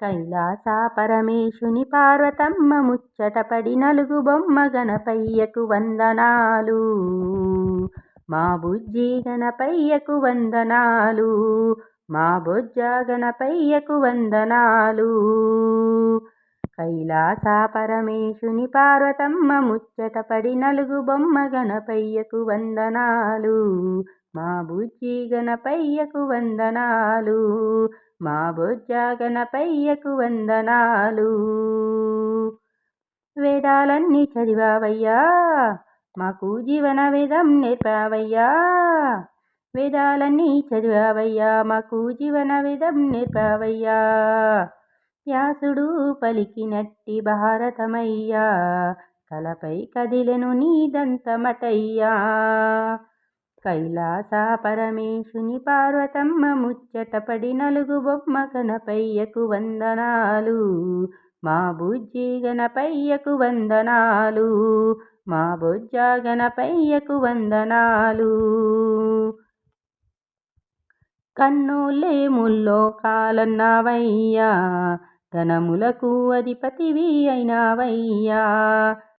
కైలాసా పరమేశుని పార్వతమ్మ ముచ్చటపడి నలుగు బొమ్మ గణపయ్యకు వందనాలు. మా బుజ్జి గణపయ్యకు వందనాలు. మా బొజ్జ గణపయ్యకు వందనాలు. కైలాస పరమేశుని పార్వతమ్మ ముచ్చటపడి నలుగు బొమ్మ గణపయ్యకు వందనాలు. మా బుజ్జి గణపయ్యకు వందనాలు. మా బొజ్జ వందనాలు. వేదాలన్నీ చదివావయ్యా మాకు జీవన వేదం నేర్పావయ్యా. వేదాలన్నీ చదివావయ్యా మాకు జీవన వేదం నేర్పావయ్యా. వ్యాసుడు పలికినట్టి భారతమయ్యా కలపై కదిలెను నీదంతమటయ్యా కైలాస పరమేశుని పార్వతమ్మ ముచ్చటపడి నలుగు బొమ్మ గణపయ్యకు వందనాలు. మా బుజ్జి గణపయ్యకు వందనాలు. మా బొజ్జ గణపయ్యకు వందనాలు. కన్నులే ముల్లో కాలన్నావయ్యా ధనములకు అధిపతివి అయినావయ్యా.